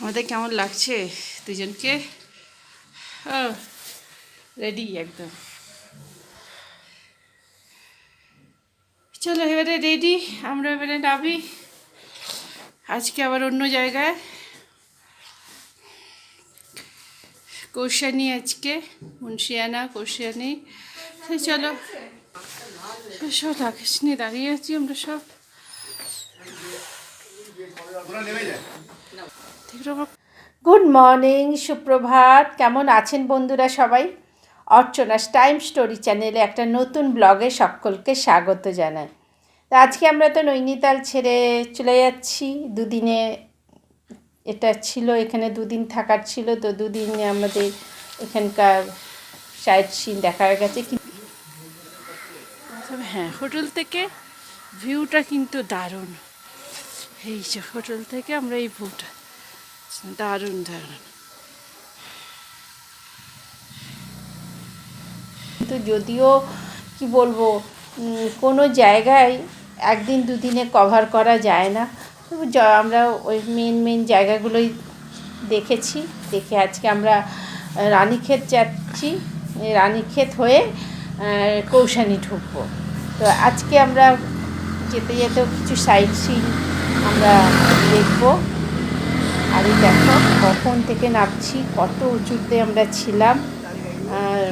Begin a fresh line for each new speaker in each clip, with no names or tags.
আমাদের কেমন লাগছে দুজনকে? রেডি একদম। চলো এবারে রেডি আমরা এবারে নাবি আজকে আবার অন্য জায়গায়। কৌশানি আজকে, মুন্সিয়ানা, কৌশানি। তো চলো। সব রাকেশ নিয়ে দাঁড়িয়ে আছি আমরা সব। গুড মর্নিং সুপ্রভাত। কেমন আছেন বন্ধুরা সবাই? অর্চনাস টাইম স্টোরি চ্যানেলে একটা নতুন ব্লগে সকলকে স্বাগত জানাই। তো আজকে আমরা তো নৈনিতাল ছেড়ে চলে যাচ্ছি। দুদিনে এটা ছিল, এখানে দুদিন থাকার ছিল, তো দুদিনে আমাদের এখানকার সাইড সিন দেখা গেছে। তবে হ্যাঁ হোটেল থেকে ভিউটা কিন্তু দারুণ। এই যে হোটেল থেকে আমরা এই ভিউটা দারুণ দারুণ। কিন্তু যদিও, কি বলব কোনো জায়গায় একদিন দুদিনে কভার করা যায় না। আমরা ওই মেন মেন জায়গাগুলোই দেখেছি। দেখে আজকে আমরা রানীক্ষেত যাচ্ছি। রানীক্ষেত হয়ে কৌশানি ঢুকবো। তো আজকে আমরা যেতে যেতেও কিছু সাইট সিন আমরা দেখব। আর এই দেখো কখন থেকে নামছি কত উঁচুতে আমরা ছিলাম। আর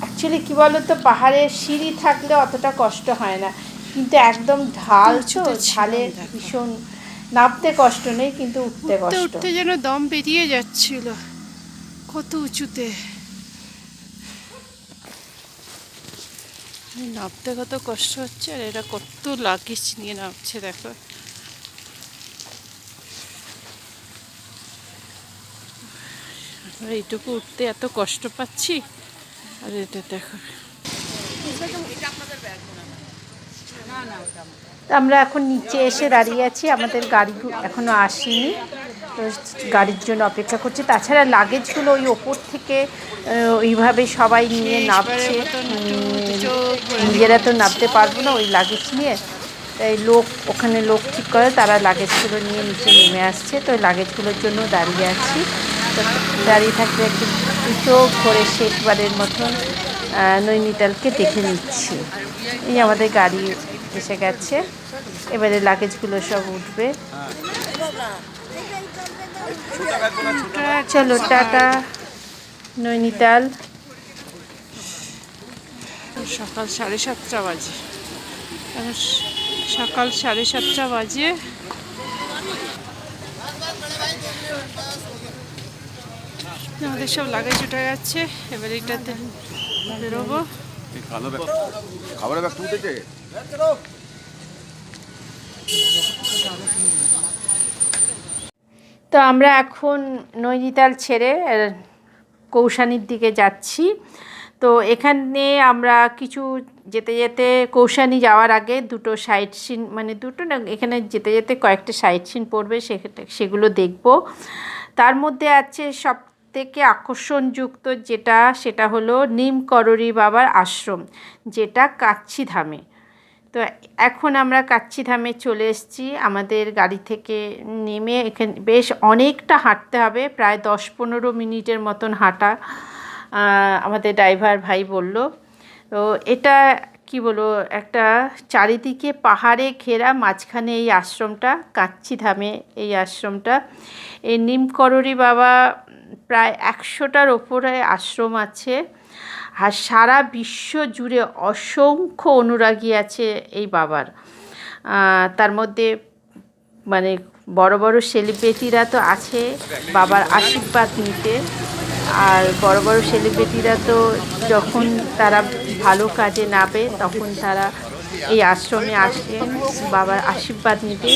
অ্যাকচুয়ালি কী বলো তো পাহাড়ে সিঁড়ি থাকলে অতটা কষ্ট হয় না। কিন্তু একদম ঢাল তো ঢালে ভীষণ নামতে কষ্ট নেই কিন্তু উঠতে
উঠতে
কষ্ট।
উঠতে যেন দম বেরিয়ে যাচ্ছিল। কত উঁচুতে। নামতে কত কষ্ট হচ্ছে আর এরা কত লাগেজ নিয়ে নামছে দেখো। এইটুকু উঠতে এত কষ্ট পাচ্ছি? আর এটা দেখো।
আমরা এখন নিচে এসে দাঁড়িয়ে আছি আমাদের গাড়ি এখনও আসেনি। তো গাড়ির জন্য অপেক্ষা করছি। তাছাড়া লাগেজগুলো ওই ওপর থেকে ওইভাবে সবাই নিয়ে নামছে। নিজেরা তো নামতে পারব না ওই লাগেজ নিয়ে। তাই লোক ওখানে লোক ঠিক করে তারা লাগেজগুলো নিয়ে নিচে নেমে আসছে। তো ওই লাগেজগুলোর জন্য দাঁড়িয়ে আছি। দাঁড়িয়ে থাকতে একটু দুটো করে শেষবারের মতন নৈনিতালকে দেখে নিচ্ছি। এই আমাদের গাড়ি এসে গেছে। এবারে লাগেজগুলো সব উঠবে। চলো, টাটা, নৈনিতাল।
সকাল সাড়ে সাতটা বাজে। সকাল সাড়ে সাতটা বাজে। আমাদের সব লাগেজ উঠে যাচ্ছে এবার এটাতে বেরোবো।
খাবারের ব্যাগ তুলতেছে
তো আমরা এখন নৈনিতাল ছেড়ে কৌশানির দিকে যাচ্ছি। তো এখানে আমরা কিছু যেতে যেতে কৌশানি যাওয়ার আগে দুটো সাইট সিন মানে দুটো না এখানে যেতে যেতে কয়েকটা সাইট সিন পড়বে সেগুলো দেখব। তার মধ্যে আছে সব থেকে আকর্ষণযুক্ত যেটা, সেটা হলো নিম কররি বাবার আশ্রম, যেটা কাচ্ছি ধামে। তো এখন আমরা কাচ্চি ধামে চলে এসেছি। আমাদের গাড়ি থেকে নেমে এখানে বেশ অনেকটা হাঁটতে হবে, প্রায় দশ পনেরো মিনিটের মতন হাঁটা আমাদের ড্রাইভার ভাই বলল। তো এটা কি বলব, একটা চারিদিকে পাহাড়ে ঘেরা মাঝখানে এই আশ্রমটা কাচ্চি ধামে এই আশ্রমটা। এই নিমকররি বাবা প্রায় একশোটার ওপরে আশ্রম আছে আর সারা বিশ্ব জুড়ে অসংখ্য অনুরাগী আছে এই বাবার। তার মধ্যে মানে বড় বড় সেলিব্রিটিরা তো আছে বাবার আশীর্বাদ নিতে। আর বড় বড় সেলিব্রিটিরা তো যখন তারা ভালো কাজে নাবে তখন তারা এই আশ্রমে আসেন বাবার আশীর্বাদ নিতে।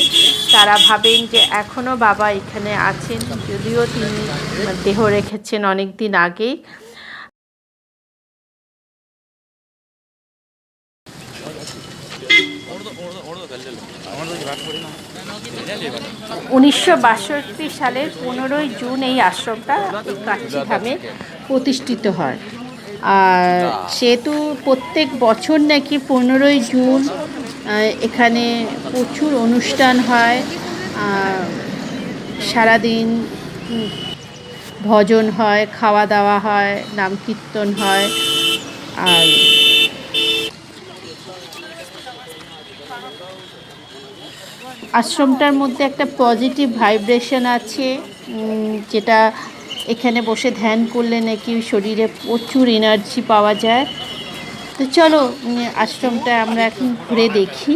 তারা ভাবেন যে এখনও বাবা এখানে আছেন, যদিও তিনি দেহ রেখেছেন অনেক দিন আগেই। উনিশশো বাষট্টি সালের পনেরোই জুন এই আশ্রমটা কাচ্চি ধামে প্রতিষ্ঠিত হয়। আর সেহেতু প্রত্যেক বছর নাকি পনেরোই জুন এখানে প্রচুর অনুষ্ঠান হয় সারাদিন ভজন হয়, খাওয়া দাওয়া হয়, নাম কীর্তন হয়, আর আশ্রমটার মধ্যে একটা পজিটিভ ভাইব্রেশন আছে যেটা এখানে বসে ধ্যান করলে নাকি শরীরে প্রচুর এনার্জি পাওয়া যায়। তো চলো আশ্রমটা আমরা এখন ঘুরে দেখি।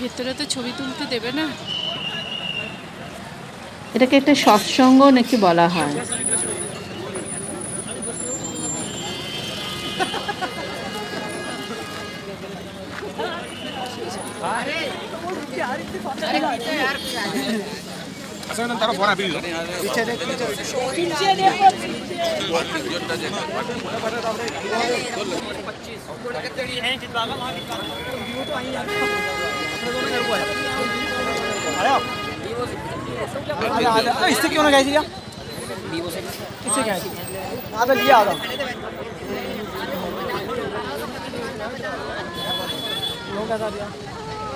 ভেতরে তো ছবি তুলতে দেবে না?
এটাকে একটা সৎসঙ্গ নাকি বলা হয়?
ಸರ್ ತರ ಫೋನ್ ಬಿಲ್ ಪೀಚೆ ದೇಖ್ ಪೀಚೆ ದೇಖ್ ಯೋಟ್ಟ ದೇಖ್
इससे क्यों ना गए लिया इससे क्या है आधा लिया आधा लोग आधा दिया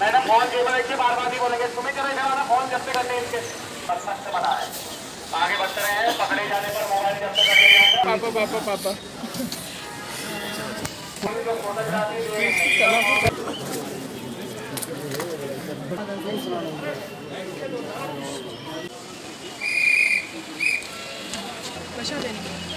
मैडम फ़ोन जो बोले बार बार ही बोलेंगे। तुम्हें कर रहे वाला फ़ोन जब तक करने इनके। बदमाश से बना है। आगे बढ़ते रहे हैं पकड़े जाने पर मोबाइल
जब तक करने
पापा पापा पापा। प्रसाद देने के लिए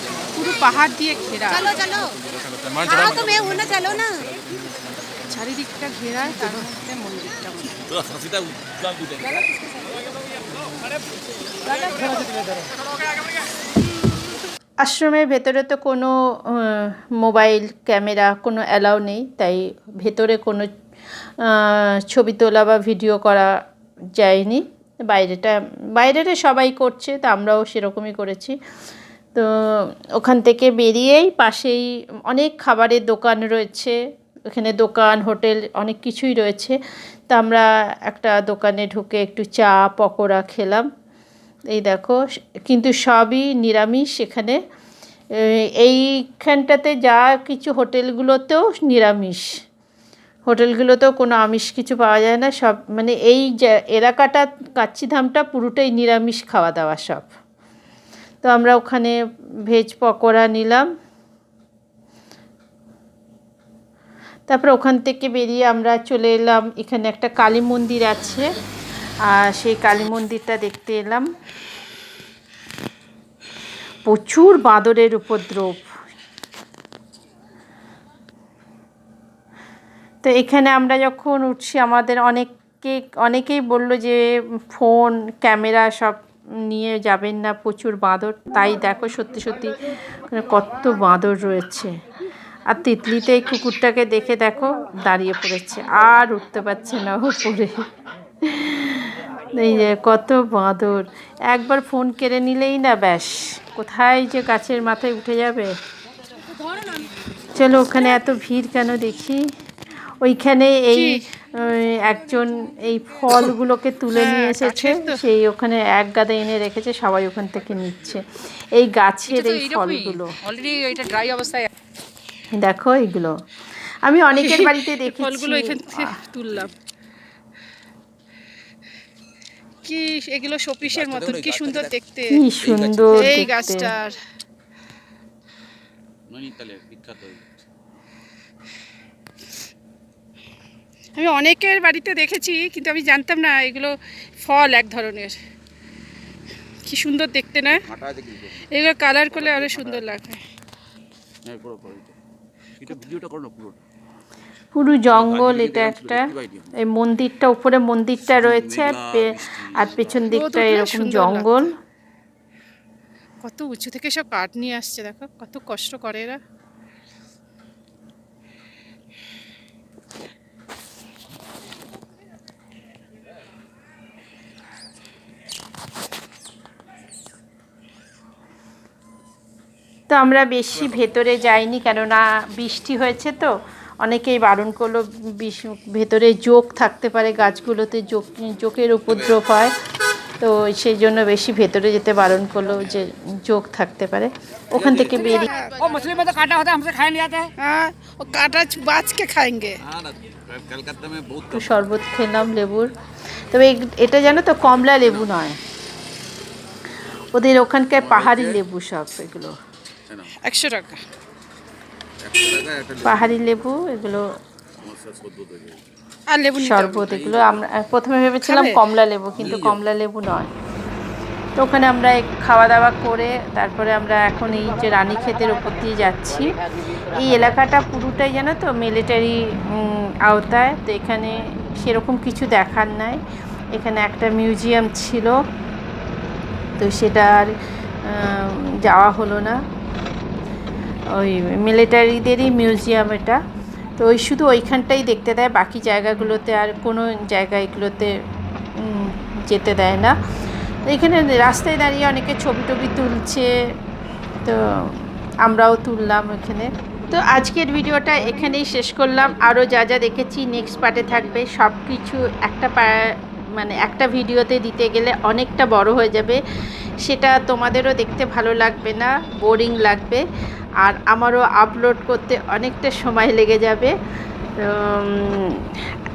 পুরো পাহাড় দিয়ে ঘেরা। চারিদিকটা ঘেরা তার মধ্যে মন্দিরটা
আশ্রমের ভেতরে তো কোনো মোবাইল ক্যামেরা কোনো অ্যালাউ নেই তাই ভেতরে কোনো ছবি তোলা বা ভিডিও করা যায়নি। বাইরেটা বাইরেটা সবাই করছে তা আমরাও সেরকমই করেছি। তো ওখান থেকে বেরিয়েই পাশেই অনেক খাবারের দোকান রয়েছে এখানে দোকান, হোটেল অনেক কিছুই রয়েছে। তা আমরা একটা দোকানে ঢুকে একটু চা, পকোড়া খেলাম। এই দেখো, কিন্তু সবই নিরামিষ এখানে। এইখানটাতে যা কিছু হোটেলগুলোতেও নিরামিষ। হোটেলগুলোতেও কোনো আমিষ কিছু পাওয়া যায় না, সব মানে এই এলাকাটা কাচ্চিধামটা পুরোটাই নিরামিষ খাওয়া দাওয়া সব। তো আমরা ওখানে ভেজ পকোড়া নিলাম। তারপর ওখান থেকে বেরিয়ে আমরা চলে এলাম। এখানে একটা কালী মন্দির আছে, আর সেই কালী মন্দিরটা দেখতে এলাম। প্রচুর বাঁদরের উপদ্রব। তো এখানে আমরা যখন উঠছি, আমাদের অনেককে, অনেকেই বলল যে, ফোন, ক্যামেরা সব নিয়ে যাবেন না প্রচুর বাঁদর। তাই দেখো সত্যি সত্যি কত বাঁদর রয়েছে। আর তিতলিতে এই কুকুরটাকে দেখে দেখো দাঁড়িয়ে পড়েছে। আর উঠতে পারছে না উপরে। এই যে কত বাঁদর। একবার ফোন কেড়ে নিলেই না ব্যাস। কোথায় যে গাছের মাথায় উঠে যাবে? চলো ওখানে এত ভিড় কেন দেখি? ওইখানে এই একজন এই ফলগুলোকে তুলে নিয়ে এসেছে সেই ওখানে এক গাদা এনে রেখেছে সবাই ওখান থেকে নিচ্ছে। এই গাছের এই ফলগুলো।
অলরেডি এটা ড্রাই অবস্থায়
দেখো এইগুলো আমি অনেকের বাড়িতে দেখেছি।
ফলগুলো এখান থেকে তুললাম। কি এগুলো শোপিসের মতন কি সুন্দর দেখতে।
কি সুন্দর
এই গাছটার।
নৈনিতালের বিখ্যাত ওই গাছ।
আমি অনেকের বাড়িতে দেখেছি কিন্তু আমি জানতাম না এগুলো ফল এক ধরনের। কি সুন্দর দেখতে না? এগুলো কালার করলে আরও সুন্দর লাগবে
হ্যাঁ পুরো
জঙ্গল এটা একটা। এই মন্দিরটা উপরে মন্দিরটা রয়েছে। আর পেছন দিকটা এরকম জঙ্গল।
কত উঁচু থেকে সব কাঠ নিয়ে আসছে দেখো। কত কষ্ট করে এরা।
তো আমরা বেশি ভেতরে যাইনি কেননা বৃষ্টি হয়েছে তো। অনেকেই বারণ করল বিষ ভেতরে জোক থাকতে পারে গাছগুলোতে জোক জোকের উপদ্রব হয়। তো সেই জন্য বেশি ভেতরে যেতে বারণ করল যে জোক থাকতে পারে। ওখান থেকে বেরিয়ে
হ্যাঁ ও
শরবত খেলাম লেবুর। তবে এটা জানো তো কমলা লেবু নয়। ওদের ওখানকার পাহাড়ি লেবু সব এগুলো।
একশো টাকা।
পাহাড়ি লেবু এগুলো।
আর লেবু
শরবত এগুলো আমরা প্রথমে ভেবেছিলাম? কমলা লেবু কিন্তু কমলা লেবু নয়। তো ওখানে আমরা এক খাওয়া দাওয়া করে তারপরে আমরা এখন এই যে রানীক্ষেতের ওপর দিয়ে যাচ্ছি। এই এলাকাটা পুরোটাই জানো তো মিলিটারি আওতায়। তো এখানে সেরকম কিছু দেখার নাই। এখানে একটা মিউজিয়াম ছিল। তো সেটা আর যাওয়া হলো না। ওই মিলিটারিদেরই মিউজিয়াম এটা। তো ওই শুধু ওইখানটাই দেখতে দেয়, বাকি জায়গাগুলোতে আর কোনো জায়গা এগুলোতে যেতে দেয় না। এখানে রাস্তায় দাঁড়িয়ে অনেকে ছবি টবি তুলছে, তো আমরাও তুললাম এখানে তো আজকের ভিডিওটা এখানেই শেষ করলাম। আরও যা যা দেখেছি নেক্সট পার্টে থাকবে। সব কিছু একটা পা- মানে একটা ভিডিওতে দিতে গেলে অনেকটা বড় হয়ে যাবে। সেটা তোমাদেরও দেখতে ভালো লাগবে না, বোরিং লাগবে। আর আমারও আপলোড করতে অনেকটা সময় লেগে যাবে। তো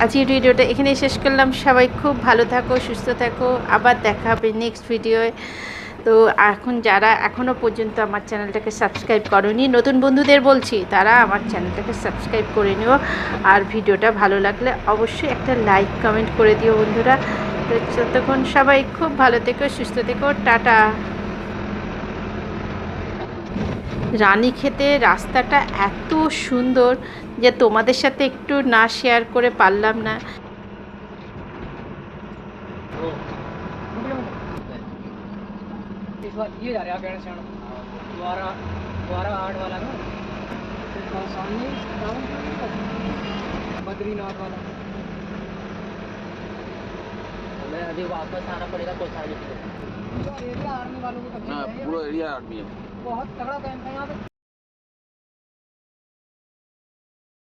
আজকের ভিডিওটা এখানেই শেষ করলাম। সবাই খুব ভালো থাকো, সুস্থ থাকো। আবার দেখা হবে নেক্সট ভিডিওয় তো এখন যারা এখনও পর্যন্ত আমার চ্যানেলটাকে সাবস্ক্রাইব করনি, নতুন বন্ধুদের বলছি, তারা আমার চ্যানেলটাকে সাবস্ক্রাইব করে নিও। আর ভিডিওটা ভালো লাগলে অবশ্যই একটা লাইক কমেন্ট করে দিও বন্ধুরা। তো ততক্ষণ সবাই খুব ভালো থেকো, সুস্থ থেকো, টাটা। রানী খেতে রাস্তাটা এত সুন্দর যে তোমাদের সাথে একটু না শেয়ার করে পারলাম না
इस बार ये जा रहे हैं पेड़ से द्वारा द्वारा आठ वाला ना फिर सामने बद्रीनाथ वाला हमें अभी वापस आना पड़ेगा कोसाली के लिए एरिया आर्मी वालों को
না পুরো এরিয়া আর্মি
बहुत तगड़ा कैंप है यहाँ पे।